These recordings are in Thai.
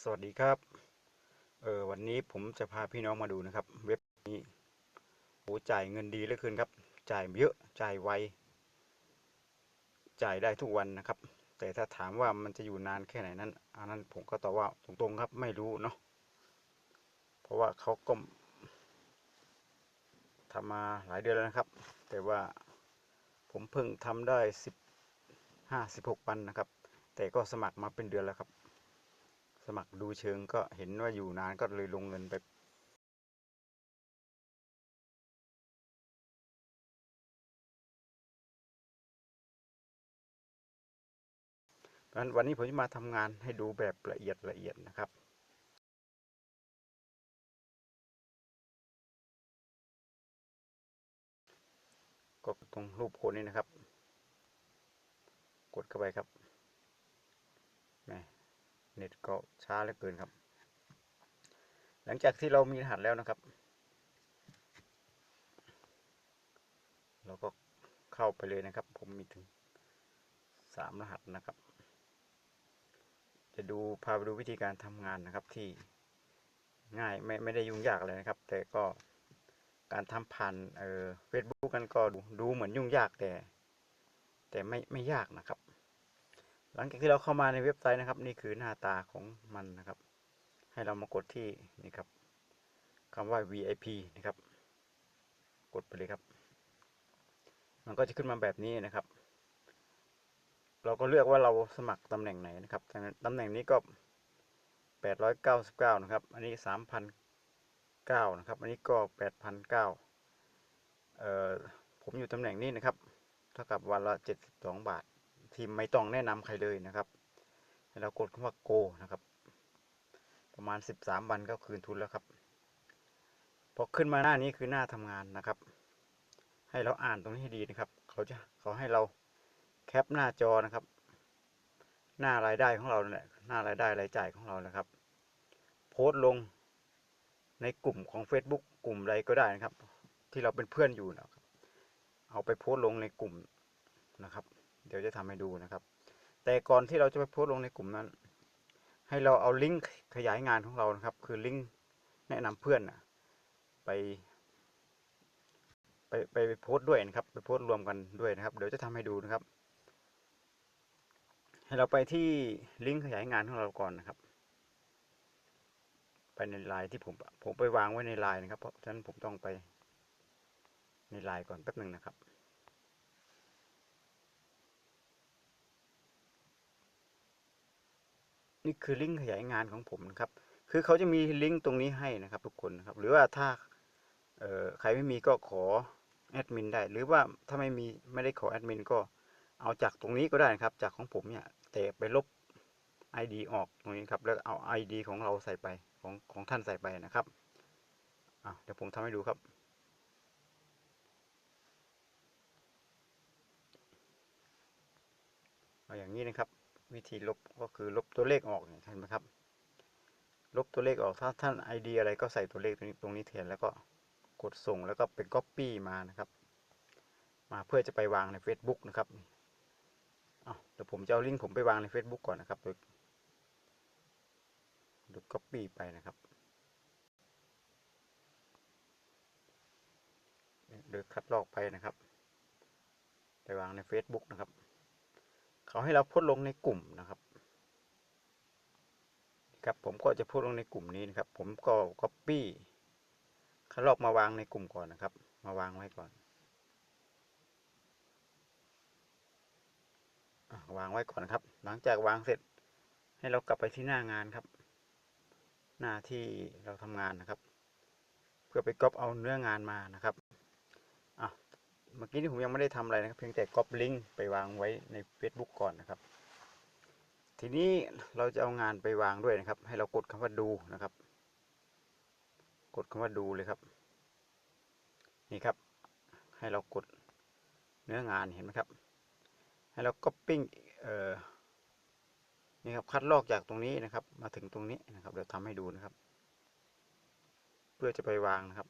สวัสดีครับ เออวันนี้ผมจะพาพี่น้องมาดูนะครับ เว็บนี้โหจ่ายเงินดีเหลือเกินครับ จ่ายเยอะ จ่ายไว จ่ายได้ทุกวันนะครับ แต่ถ้าถามว่ามันจะอยู่นานแค่ไหนนั้น อันนั้นผมก็ตอบว่าตรงๆครับ ไม่รู้เนาะ เพราะว่าเขาก็ทำมาหลายเดือนแล้วนะครับ แต่ว่าผมเพิ่งทำได้สิบห้าสิบหกวันนะครับ แต่ก็สมัครมาเป็นเดือนแล้วครับ สมัครดูเชิงก็เห็นว่าอยู่นานก็เลยลงเงินไปงั้นวันนี้ผมจะมาทำงานให้ดูแบบละเอียดละเอียดนะครับกดตรงรูปโคนนี้นะครับ กดเข้าไปครับแหม เน็ตก็ช้าเหลือเกินครับ หลังจากที่เรามีรหัสแล้วนะครับ เราก็เข้าไปเลยนะครับ ผมมีถึงสามรหัสนะครับ จะดูพาไปดูวิธีการทำงานนะครับที่ง่ายไม่ไม่ได้ยุ่งยากเลยนะครับ แต่ก็การทำผ่านเอ่อเฟซบุ๊กกันก็ดูดูเหมือนยุ่งยากแต่ แต่ไม่ไม่ยากนะครับ หลังจากที่เราเข้ามาในเว็บไซต์นะครับ นี่คือหน้าตาของมันนะครับ ให้เรามากดที่นี่ครับคำว่า VIP นะครับ กดไปเลยครับ มันก็จะขึ้นมาแบบนี้นะครับ เราก็เลือกว่าเราสมัครตำแหน่งไหนนะครับตำแหน่งนี้ก็899 นะครับ อันนี้ 3,009 นะครับ อันนี้ก็ 8,009 เอ่อ ผมอยู่ตำแหน่งนี้นะครับ เท่ากับวันละ 72 บาท ทีมไม่ต้องแนะนำใครเลยนะครับให้เรากดคำว่า go นะครับ ประมาณ 13 วันก็คืนทุนแล้วครับพอขึ้นมาหน้านี้คือหน้าทำงานนะครับ ให้เราอ่านตรงนี้ให้ดีนะครับ เขาจะเขาให้เราแคปหน้าจอนะครับ หน้ารายได้ของเราเนี่ยหน้ารายได้รายจ่ายของเรานะครับ โพสต์ลงในกลุ่มของ Facebook กลุ่มใดก็ได้นะครับ ที่เราเป็นเพื่อนอยู่นะครับ เอาไปโพสต์ลงในกลุ่มนะครับ เดี๋ยวจะทำให้ดูนะครับ แต่ก่อนที่เราจะไปโพสต์ลงในกลุ่มนั้น ให้เราเอาลิงก์ขยายงานของเรานะครับ คือลิงก์แนะนำเพื่อนนะไปไปไปโพสต์ด้วยนะครับไปโพสต์รวมกันด้วยนะครับ เดี๋ยวจะทำให้ดูนะครับ ให้เราไปที่ลิงก์ขยายงานของเราก่อนนะครับ ไปในไลน์ที่ผมผมไปวางไว้ในไลน์นะครับ เพราะฉะนั้นผมต้องไปในไลน์ก่อนแป๊บหนึ่งนะครับ นี่คือลิงก์ขยายงานของผมนะครับ คือเขาจะมีลิงก์ตรงนี้ให้นะครับทุกคนนะครับ หรือว่าถ้าใครไม่มีก็ขอแอดมินได้ หรือว่าถ้าไม่มีไม่ได้ขอแอดมินก็เอาจากตรงนี้ก็ได้นะครับ จากของผมเนี่ยแต่ไปลบ ID ออกตรงนี้ครับ แล้วเอา ID ของเราใส่ไปของของท่านใส่ไปนะครับอะเดี๋ยวผมทำให้ดูครับเอาอย่างนี้นะครับ วิธีลบก็คือลบตัวเลขออกเนี่ยเห็นไหมครับ ลบตัวเลขออกถ้าท่าน ID อะไรก็ใส่ตัวเลขตรงนี้ตรงนี้แทนแล้วก็กดส่งแล้วก็เป็น Copy มานะครับ มาเพื่อจะไปวางใน Facebook นะครับเอาเดี๋ยวผมจะเอาลิงก์ผมไปวางใน Facebook ก่อนนะครับ โดยโดย Copy ไปนะครับโดยคัดลอกไปนะครับ ไปวางใน Facebook นะครับ เขาให้เราโพสต์ลงในกลุ่มนะครับครับผมก็จะโพสต์ลงในกลุ่มนี้นะครับ ผมก็ Copy คัดลอกมาวางในกลุ่มก่อนนะครับ มาวางไว้ก่อนอวางไว้ก่อนครับ หลังจากวางเสร็จให้เรากลับไปที่หน้างานครับ หน้าที่เราทำงานนะครับ เพื่อไปก๊อปเอาเนื้องานมานะครับ เมื่อกี้นี่ผมยังไม่ได้ทำอะไรนะครับ เพียงแต่ก๊อปลิงก์ไปวางไว้ใน Facebook ก่อนนะครับ ทีนี้เราจะเอางานไปวางด้วยนะครับ ให้เรากดคำว่าดูนะครับ กดคำว่าดูเลยครับ นี่ครับ ให้เรากดเนื้องานเห็นไหมครับ ให้เราก๊อปปิ้งเอ่อนี่ครับคัดลอกจากตรงนี้นะครับ มาถึงตรงนี้นะครับเดี๋ยวทำให้ดูนะครับ เพื่อจะไปวางนะครับ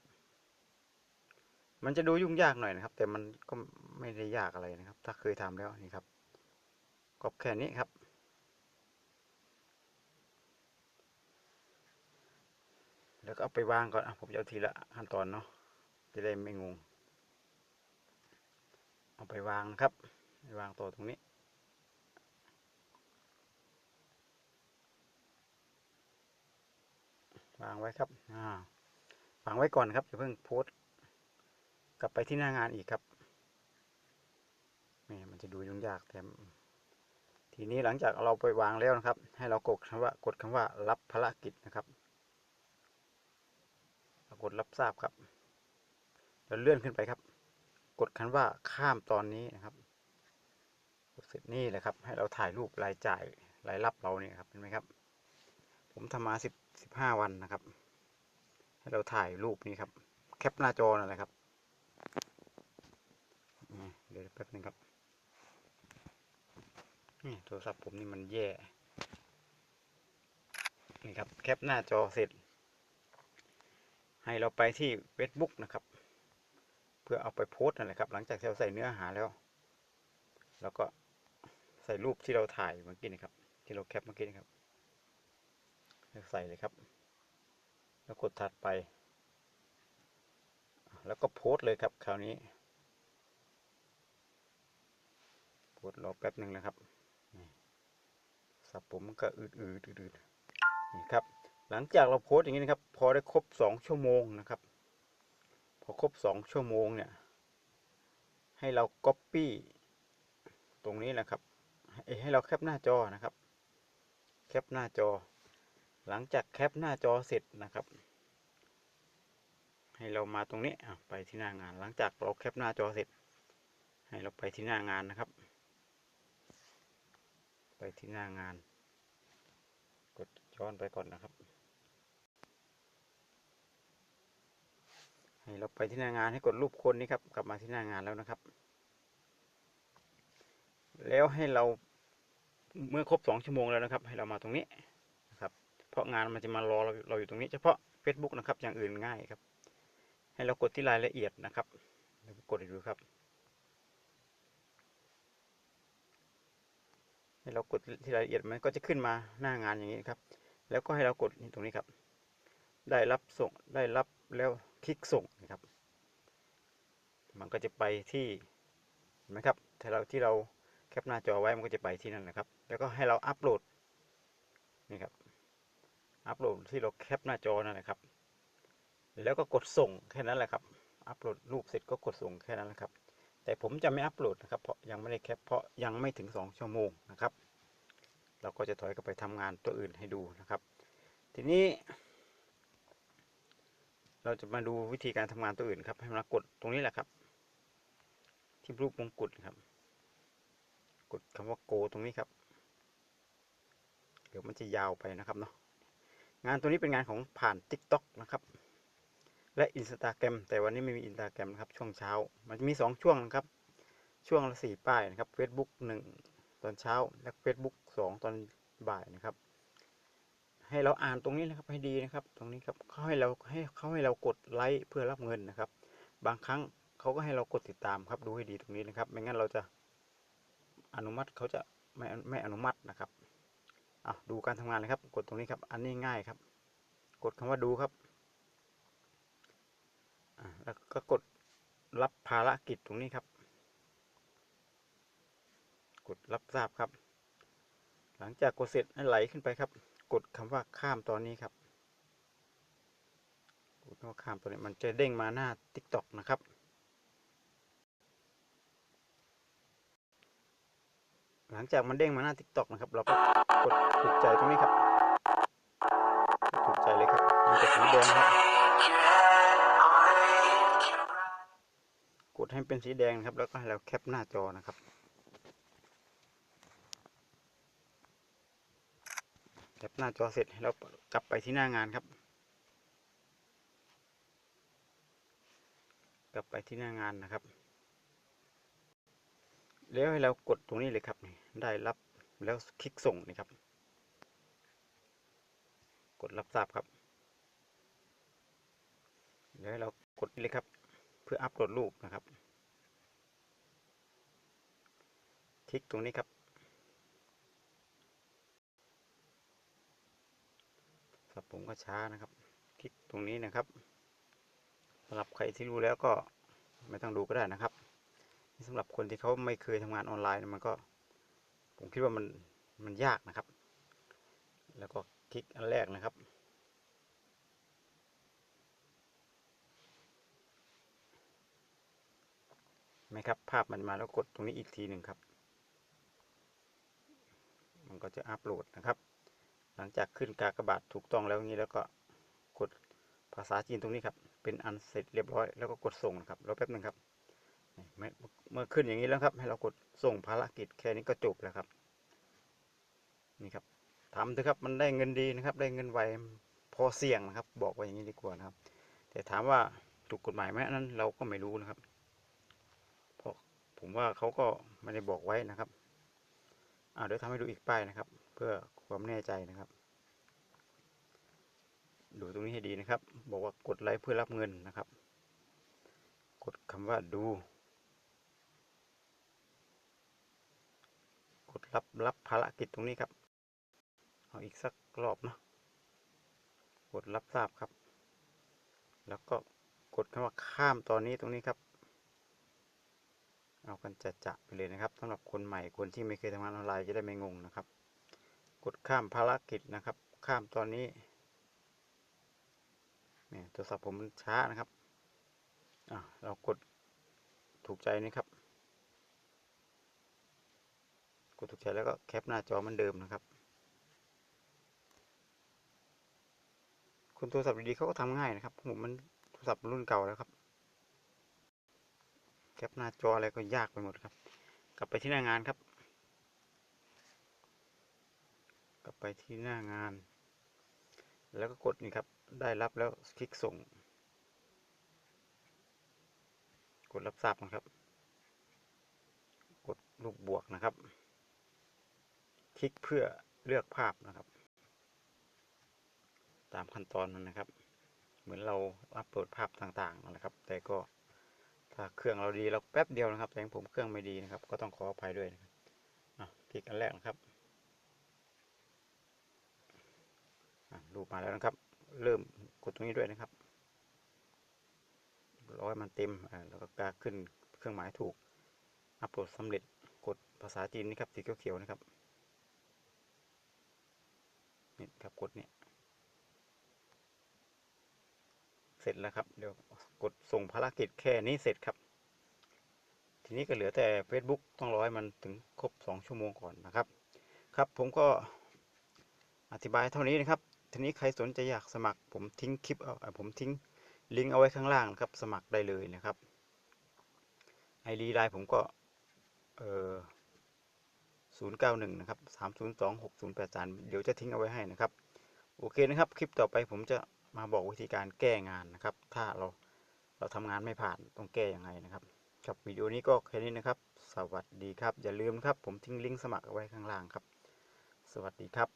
มันจะดูยุ่งยากหน่อยนะครับ แต่มันก็ไม่ได้ยากอะไรนะครับ ถ้าเคยทำแล้วนี่ครับก๊อปแค่นี้ครับ แล้วก็เอาไปวางก่อนอะผมจะเอาทีละขั้นตอนเนาะจะได้ไม่งง เอาไปวางครับไปวางตัวตรงนี้วางไว้ครับอ่าวางไว้ก่อนครับอย่าเพิ่งโพสต์ กลับไปที่หน้างานอีกครับนี่มันจะดูยุ่งยากแต่ทีนี้หลังจากเราไปวางแล้วนะครับ ให้เรากดคำว่ากดคำว่ารับภารกิจนะครับกดรับทราบครับแล้วเลื่อนขึ้นไปครับ กดคำว่าข้ามตอนนี้นะครับกดเสร็จนี่แหละครับ ให้เราถ่ายรูปรายจ่ายรายรับเราเนี่ยครับเห็นไหมครับ ผมทำมาสิบสิบห้าวันนะครับ ให้เราถ่ายรูปนี้ครับ แคปหน้าจอนั่นแหละครับ เดี๋ยวแป๊บนึงครับนี่โทรศัพท์ผมนี่มันแย่ นี่ครับแคปหน้าจอเสร็จ ให้เราไปที่ Facebook นะครับ เพื่อเอาไปโพสต์นั่นแหละครับ หลังจากที่เราใส่เนื้อหาแล้ว แล้วก็ใส่รูปที่เราถ่ายเมื่อกี้นะครับ ที่เราแคปเมื่อกี้นะครับใส่เลยครับ แล้วกดถัดไป แล้วก็โพสต์เลยครับคราวนี้ โพสต์รอแป๊บหนึ่งนะครับสับผมก็อืดอืดอืดนี่ครับ หลังจากเราโพสอย่างนี้นะครับ พอได้ครบสองชั่วโมงนะครับ พอครบสองชั่วโมงเนี่ย ให้เรา Copy ตรงนี้นะครับ ให้เราแคปหน้าจอนะครับ แคปหน้าจอ หลังจากแคปหน้าจอเสร็จนะครับ ให้เรามาตรงนี้ไปที่หน้างาน หลังจากเราแคปหน้าจอเสร็จ ให้เราไปที่หน้างานนะครับ ไปที่หน้างาน กดย้อนไปก่อนนะครับ ให้เราไปที่หน้างานให้กดรูปคนนี้ครับ กลับมาที่หน้างานแล้วนะครับ แล้วให้เราเมื่อครบสองชั่วโมงแล้วนะครับ ให้เรามาตรงนี้นะครับ เพราะงานมันจะมารอเราเราอยู่ตรงนี้เฉพาะ Facebook นะครับ อย่างอื่นง่ายครับ ให้เรากดที่รายละเอียดนะครับกดดูครับ ให้เรากดที่รายละเอียดมันก็จะขึ้นมาหน้างานอย่างนี้ครับ แล้วก็ให้เรากดตรงนี้ครับ ได้รับส่งได้รับแล้วคลิกส่งนะครับ มันก็จะไปที่เห็นไหมครับถ้าเราที่เราแคปหน้าจอไว้มันก็จะไปที่นั่นนะครับ แล้วก็ให้เราอัปโหลดนี่ครับอัปโหลดที่เราแคปหน้าจอนั่นแหละครับ แล้วก็กดส่งแค่นั้นแหละครับ อัปโหลดรูปเสร็จก็กดส่งแค่นั้นแหละครับ แต่ผมจะไม่อัปโหลดนะครับเพราะยังไม่ได้แคปเพราะยังไม่ถึงสองชั่วโมงนะครับ เราก็จะถอยกลับไปทำงานตัวอื่นให้ดูนะครับ ทีนี้ เราจะมาดูวิธีการทำงานตัวอื่นครับ ให้มากดตรงนี้แหละครับ ที่รูปมงกุฎครับ กดคำว่าโกตรงนี้ครับเดี๋ยวมันจะยาวไปนะครับเนาะงานตัวนี้เป็นงานของผ่าน TikTok นะครับ และ Instagram แต่วันนี้ไม่มี Instagram นะครับช่วงเช้า มันจะมี 2 ช่วงนะครับ ช่วงละสี่ป้ายนะครับ Facebook 1 ตอนเช้า และ Facebook 2 ตอนบ่ายนะครับ ให้เราอ่านตรงนี้นะครับให้ดีนะครับ ตรงนี้ครับเขาให้เราให้เขาให้เรากดไลค์เพื่อรับเงินนะครับ บางครั้งเขาก็ให้เรากดติดตามครับดูให้ดีตรงนี้นะครับ ไม่งั้นเราจะอนุมัติเขาจะไม่ไม่อนุมัตินะครับอะดูการทำงานเลยครับ กดตรงนี้ครับ อันนี้ง่ายครับ กดคำว่าดูครับ แล้วก็กดรับภารกิจตรงนี้ครับ กดรับทราบครับ หลังจากกดเสร็จให้ไหลขึ้นไปครับ กดคำว่าข้ามตอนนี้ครับ กดคำว่าข้ามตอนนี้มันจะเด้งมาหน้า TikTok นะครับ หลังจากมันเด้งมาหน้า TikTok นะครับ เราก็กดถูกใจตรงนี้ครับ ถูกใจเลยครับมันจะสีแดงครับ ดให้เป็นสีแดงครับ แล้วก็ให้เราแคปหน้าจอนะครับแคปหน้าจอเสร็จให้เรากลับไปที่หน้างานครับ กลับไปที่หน้างานนะครับ แล้วให้เรากดตรงนี้เลยครับได้รับแล้วคลิกส่งนี่ครับ กดรับทราบครับแล้วให้เรากดนี่เลยครับ เพื่ออัปโหลดรูปนะครับ คลิกตรงนี้ครับ สับผมก็ช้านะครับ คลิกตรงนี้นะครับสำหรับใครที่รู้แล้วก็ไม่ต้องดูก็ได้นะครับนี่สำหรับคนที่เขาไม่เคยทำงานออนไลน์มันก็ ผมคิดว่ามันมันยากนะครับ แล้วก็คลิกอันแรกนะครับไหมครับ ภาพมันมาแล้วกดตรงนี้อีกทีหนึ่งครับ มันก็จะอัปโหลดนะครับ หลังจากขึ้นกากบาทถูกต้องแล้วนี้แล้วก็กดภาษาจีนตรงนี้ครับ เป็นอันเสร็จเรียบร้อยแล้วก็กดส่งนะครับรอแป๊บหนึงครับเมื่อขึ้นอย่างนี้แล้วครับ ให้เรากดส่งภารกิจแค่นี้ก็จบแล้วครับ นี่ครับทำเถอะครับมันได้เงินดีนะครับ ได้เงินไวพอเสี่ยงนะครับ บอกไว้อย่างนี้ดีกว่านะครับ แต่ถามว่าถูกกฎหมายไหมนั้นเราก็ไม่รู้นะครับเพราะผมว่าเขาก็ไม่ได้บอกไว้นะครับ เดี๋ยวทำให้ดูอีกป้ายนะครับ เพื่อความแน่ใจนะครับ ดูตรงนี้ให้ดีนะครับ บอกว่ากดไลค์เพื่อรับเงินนะครับ กดคำว่าดู กดรับรับภารกิจตรงนี้ครับ เอาอีกสักรอบนะกดรับทราบครับ แล้วก็กดคำว่าข้ามตอนนี้ตรงนี้ครับ เอากันจะจะไปเลยนะครับสำหรับคนใหม่คนที่ไม่เคยทำงานออนไลน์จะได้ไม่งงนะครับ กดข้ามภารกิจนะครับ ข้ามตอนนี้เนี่ยโทรศัพท์ผมมันช้านะครับอะเรากดถูกใจนี่ครับ กดถูกใจแล้วก็แคปหน้าจอเหมือนเดิมนะครับคนโทรศัพท์ดีๆเขาก็ทำง่ายนะครับผมมันโทรศัพท์รุ่นเก่าแล้วครับ แคปหน้าจออะไรก็ยากไปหมดครับ กลับไปที่หน้างานครับ กลับไปที่หน้างาน แล้วก็กดนี่ครับ ได้รับแล้วคลิกส่ง กดรับทราบนะครับ กดลูกบวกนะครับ คลิกเพื่อเลือกภาพนะครับ ตามขั้นตอนมันนะครับ เหมือนเราอัปโหลดภาพต่างๆนะครับ แต่ก็ ถ้าเครื่องเราดีเราแป๊บเดียวนะครับแต่ของผมเครื่องไม่ดีนะครับ ก็ต้องขออภัยด้วยนะครับคลิกอันแรกนะครับรูปมาแล้วนะครับ เริ่มกดตรงนี้ด้วยนะครับร้อยมันเต็มแล้วก็กาขึ้นเครื่องหมายถูก อัปโหลดสำเร็จกดภาษาจีนนี่ครับสีเขียวๆนะครับนี่ครับกดเนี่ยเสร็จแล้วครับ เดี๋ยวกดส่งภารกิจแค่นี้เสร็จครับ ทีนี้ก็เหลือแต่ Facebook ต้องรอให้มันถึงครบ 2 ชั่วโมงก่อนนะครับ ครับผมก็อธิบายเท่านี้นะครับ ทีนี้ใครสนใจอยากสมัครผมทิ้งคลิปเอาผมทิ้งลิงก์เอาไว้ข้างล่างนะครับ สมัครได้เลยนะครับไอดีไลน์ผมก็เอ่อ091นะครับ302 6083เดี๋ยวจะทิ้งเอาไว้ให้นะครับ โอเคนะครับ คลิปต่อไปผมจะ มาบอกวิธีการแก้งานนะครับ ถ้าเราเราทำงานไม่ผ่านต้องแก้ยังไงนะครับครับวิดีโอนี้ก็แค่นี้นะครับ สวัสดีครับ อย่าลืมครับ ผมทิ้งลิงก์สมัครเอาไว้ข้างล่างครับ สวัสดีครับ